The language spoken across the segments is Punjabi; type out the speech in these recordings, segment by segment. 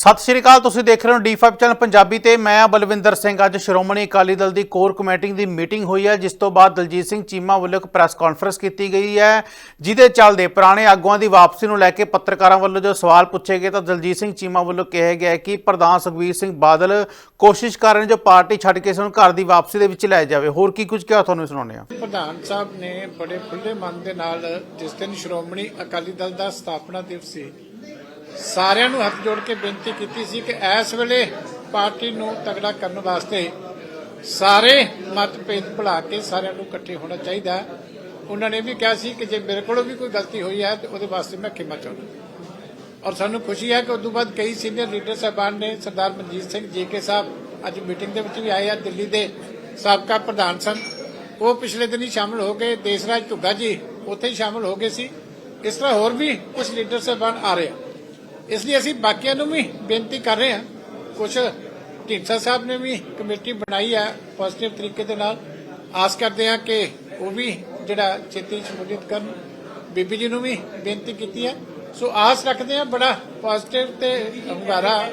ਸਤਿ ਸ਼੍ਰੀ ਅਕਾਲ, ਤੁਸੀਂ ਦੇਖ ਰਹੇ ਹੋ D5 ਚੈਨਲ ਪੰਜਾਬੀ ਤੇ ਮੈਂ ਬਲਵਿੰਦਰ ਸਿੰਘ। ਅੱਜ ਸ਼੍ਰੋਮਣੀ ਅਕਾਲੀ ਦਲ ਦੀ ਕੋਰ ਕਮੇਟੀ ਦੀ ਮੀਟਿੰਗ ਹੋਈ ਹੈ, ਜਿਸ ਤੋਂ ਬਾਅਦ ਦਲਜੀਤ ਸਿੰਘ ਚੀਮਾ ਵੱਲੋਂ ਇੱਕ ਪ੍ਰੈਸ ਕਾਨਫਰੰਸ ਕੀਤੀ ਗਈ ਹੈ, ਜਿਹਦੇ ਚੱਲਦੇ ਪੁਰਾਣੇ ਆਗੂਆਂ ਦੀ ਵਾਪਸੀ ਨੂੰ ਲੈ ਕੇ ਪੱਤਰਕਾਰਾਂ ਵੱਲੋਂ ਜੋ ਸਵਾਲ ਪੁੱਛੇ ਗਏ, ਤਾਂ ਦਲਜੀਤ ਸਿੰਘ ਚੀਮਾ ਵੱਲੋਂ ਕਿਹਾ ਗਿਆ ਕਿ ਪ੍ਰਧਾਨ ਸੁਖਬੀਰ ਸਿੰਘ ਬਾਦਲ ਕੋਸ਼ਿਸ਼ ਕਰ ਰਹੇ ਨੇ ਜੋ ਪਾਰਟੀ ਛੱਡ ਕੇ ਇਸ ਨੂੰ ਘਰ ਦੀ ਵਾਪਸੀ ਦੇ ਵਿੱਚ ਲੈ ਜਾਵੇ। ਹੋਰ ਕੀ ਕੁਝ ਕਿਹਾ ਤੁਹਾਨੂੰ ਸੁਣਾਉਂਦੇ ਹਾਂ? ਪ੍ਰਧਾਨ ਸਾਹਿਬ ਨੇ ਬੜੇ ਖੁੱਲੇ ਮਨ ਦੇ ਨਾਲ ਜਿਸ ਦਿਨ ਸ਼੍ਰੋਮਣੀ ਅਕਾਲੀ ਦਲ ਦਾ ਸਥਾਪਨਾ ਦਿਵਸ ਸੀ ਸਾਰਿਆਂ ਨੂੰ ਹੱਥ ਜੋੜ ਕੇ ਬੇਨਤੀ ਕੀਤੀ ਸੀ ਕਿ ਇਸ ਵੇਲੇ ਪਾਰਟੀ ਨੂੰ ਤਗੜਾ ਕਰਨ ਵਾਸਤੇ ਸਾਰੇ ਮਤਭੇਦ ਭੁਲਾ ਕੇ ਸਾਰਿਆਂ ਨੂੰ ਇਕੱਠੇ ਹੋਣਾ ਚਾਹੀਦਾ ਹੈ। ਉਹਨਾਂ ਨੇ ਵੀ ਕਿਹਾ ਸੀ ਕਿ ਜੇ ਮੇਰੇ ਕੋਲੋਂ ਵੀ ਕੋਈ ਗਲਤੀ ਹੋਈ ਹੈ ਤੇ ਉਹਦੇ ਵਾਸਤੇ ਮੈਂ ਖਿਮਾ ਚਾਹੁੰਦਾ। ਔਰ ਸਾਨੂੰ ਖੁਸ਼ੀ ਹੈ ਕਿ ਉਦੋਂ ਬਾਅਦ ਕਈ ਸੀਨੀਅਰ ਲੀਡਰ ਸਾਹਿਬਾਨ ਨੇ ਸਰਦਾਰ ਮਨਜੀਤ ਸਿੰਘ ਜੀਕੇ ਸਾਹਿਬ ਅੱਜ ਮੀਟਿੰਗ ਦੇ ਵਿੱਚ ਵੀ ਆਏ ਆ, ਦਿੱਲੀ ਦੇ ਸਾਬਕਾ ਪ੍ਰਧਾਨ ਸਨ। ਉਹ ਪਿਛਲੇ ਦਿਨ ਹੀ ਸ਼ਾਮਲ ਹੋ ਗਏ, ਦੇਸਰਾਜ ਧੁੱਗਾ ਜੀ ਉੱਥੇ ਹੀ ਸ਼ਾਮਲ ਹੋ ਗਏ ਸੀ। ਇਸ ਤਰ੍ਹਾਂ ਹੋਰ ਵੀ ਕੁਝ ਲੀਡਰ ਸਾਹਿਬਾਨ ਆ ਰਹੇ ਆ। ਇਸ ਲਈ ਅਸੀਂ ਬਾਕੀਆਂ ਨੂੰ ਵੀ ਬੇਨਤੀ ਕਰ ਰਹੇ ਹਾਂ। ਕੁਝ ਢੀਂਡਸਾ ਸਾਹਿਬ ਨੇ ਵੀ ਕਮੇਟੀ ਬਣਾਈ ਹੈ ਪੋਜ਼ਿਟਿਵ ਤਰੀਕੇ ਦੇ ਨਾਲ। ਆਸ ਕਰਦੇ ਹਾਂ ਕਿ ਉਹ ਵੀ ਜਿਹੜਾ ਛੇਤੀ ਸ਼ਮੂਲੀਅਤ ਕਰਨ। ਬੀਬੀ ਜੀ ਨੂੰ ਵੀ ਬੇਨਤੀ ਕੀਤੀ ਹੈ। ਸੋ ਆਸ ਰੱਖਦੇ ਹਾਂ ਬੜਾ ਪੋਜ਼ਿਟਿਵ ਤੇ ਹੁੰਗਾਰਾ।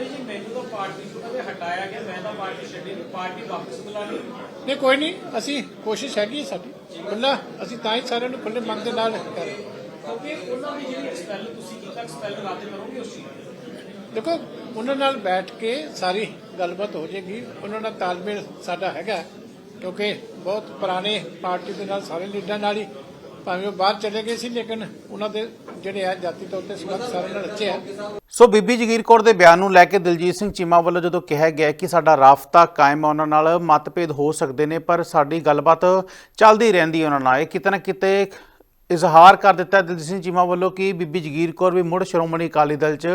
ਨਹੀਂ, ਕੋਈ ਨਹੀਂ, ਅਸੀਂ ਕੋਸ਼ਿਸ਼ ਹੈਗੀ ਸਾਡੀ। ਖੁੱਲਾ ਅਸੀਂ ਤਾਂ ਹੀ ਸਾਰਿਆਂ ਨੂੰ ਖੁੱਲੇ ਮਨ ਦੇ ਨਾਲ ਕਰ ਕਿਉਂਕਿ ਉਹਨਾਂ ਦੀ ਜਿਹੜੀ ਐਕਸਪੈਲ ਤੁਸੀਂ ਕੀਤਾ ਐਕਸਪੈਲ ਰੱਦ ਕਰੋਗੇ ਉਸ ਚੀਜ਼ ਨੂੰ। ਦੇਖੋ ਉਹਨਾਂ ਨਾਲ ਬੈਠ ਕੇ ਸਾਰੀ ਗੱਲਬਾਤ ਹੋ ਜਾਏਗੀ। ਉਹਨਾਂ ਨਾਲ ਤਾਲਮੇਲ ਸਾਡਾ ਹੈਗਾ ਕਿਉਂਕਿ ਬਹੁਤ ਪੁਰਾਣੇ ਪਾਰਟੀ ਦੇ ਨਾਲ ਸਾਰੇ ਲੀਡਰਾਂ ਨਾਲ ਹੀ ਭਾਵੇਂ ਉਹ ਬਾਹਰ ਚਲੇ ਗਏ ਸੀ ਲੇਕਿਨ ਉਹਨਾਂ ਦੇ ਜਿਹੜੇ ਆ ਜਾਤੀ ਤੌਰ ਤੇ ਸੰਬੰਧ ਸਾਰਿਆਂ ਨਾਲ ਅੱਛੇ ਆ। ਸੋ ਬੀਬੀ ਜਗੀਰ ਕੌਰ ਦੇ ਬਿਆਨ ਨੂੰ ਲੈ ਕੇ ਦਿਲਜੀਤ ਸਿੰਘ ਚੀਮਾ ਵੱਲੋਂ ਜਦੋਂ ਕਿਹਾ ਗਿਆ ਕਿ ਸਾਡਾ ਰਾਫਤਾ ਕਾਇਮ ਹੈ ਉਹਨਾਂ ਨਾਲ ਮਤਭੇਦ ਹੋ ਸਕਦੇ ਨੇ ਪਰ ਸਾਡੀ ਗੱਲਬਾਤ ਚੱਲਦੀ ਰਹਿੰਦੀ ਹੈ ਉਹਨਾਂ ਨਾਲ। ਇਹ ਕਿਤੇ ਨਾ ਕਿਤੇ ਇਜ਼ਹਾਰ ਕਰ ਦਿੱਤਾ ਦਿਲਜੀਤ ਸਿੰਘ ਚੀਮਾ ਵੱਲੋਂ ਕਿ ਬੀਬੀ ਜਗੀਰ ਕੌਰ ਵੀ ਮੁੜ ਸ਼੍ਰੋਮਣੀ ਅਕਾਲੀ ਦਲ 'ਚ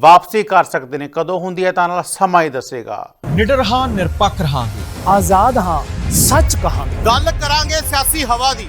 ਵਾਪਸੀ ਕਰ ਸਕਦੇ ਨੇ। ਕਦੋਂ ਹੁੰਦੀ ਹੈ ਤਾਂ ਨਾਲ ਸਮਾਂ ਹੀ ਦੱਸੇਗਾ। ਨਿਡਰ ਹਾਂ ਨਿਰਪੱਖ ਰਹਾਂਗੇ। ਆਜ਼ਾਦ ਹਾਂ ਸੱਚ ਕਹਾਂਗੇ। ਗੱਲ ਕਰਾਂਗੇ ਸਿਆਸੀ ਹਵਾ ਦੀ।